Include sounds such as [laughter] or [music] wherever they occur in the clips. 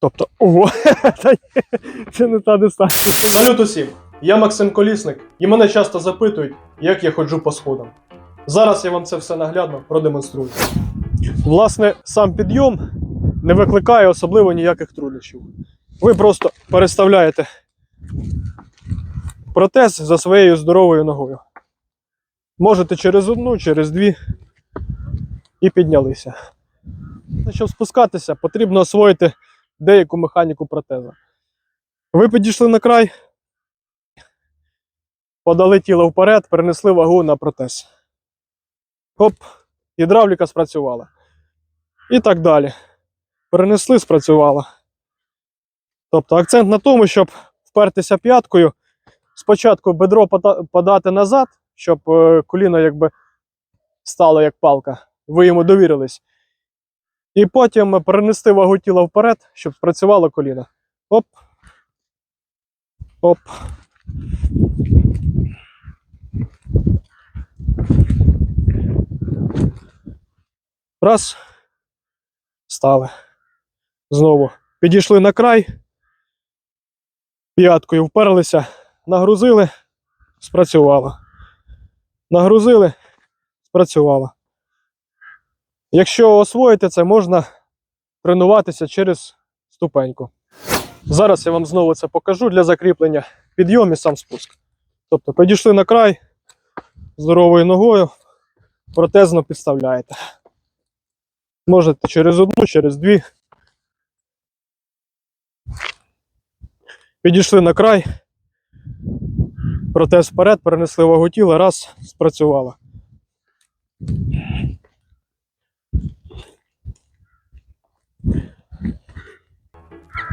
Тобто, ого, [laughs] це не та дистанція. Салют усім! Я Максим Колісник, і мене часто запитують, як я ходжу по сходам. Зараз я вам це все наглядно продемонструю. Власне, сам підйом не викликає особливо ніяких труднощів. Ви просто переставляєте протез за своєю здоровою ногою. Можете через одну, через дві і піднялися. Щоб спускатися, потрібно освоїти деяку механіку протеза. Ви підійшли на край, подали тіло вперед, перенесли вагу на протез. Хоп, гідравліка спрацювала. І так далі. Перенесли, спрацювала. Тобто акцент на тому, щоб впертися п'яткою, спочатку бедро подати назад, щоб е, коліно якби стало як палка. Ви йому довірились. І потім перенести вагу тіла вперед, щоб спрацювало коліно. Оп. Оп. Раз. Стали. Знову. Підійшли на край. П'яткою вперлися, нагрузили, спрацювало. Нагрузили, спрацювало. Якщо освоїти це, можна тренуватися через ступеньку. Зараз я вам знову це покажу для закріплення підйом і сам спуск. Тобто підійшли на край здоровою ногою, протезно підставляєте. Можете через одну, через дві. Підійшли на край, протез вперед, перенесли вагу тіла, раз, спрацювало.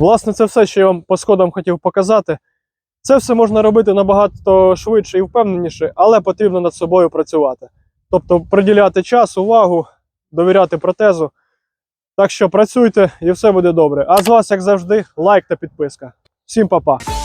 Власне, це все, що я вам по сходам хотів показати. Це все можна робити набагато швидше і впевненіше, але потрібно над собою працювати. Тобто приділяти час, увагу, довіряти протезу. Так що працюйте і все буде добре. А з вас, як завжди, лайк та підписка. Всім па-па!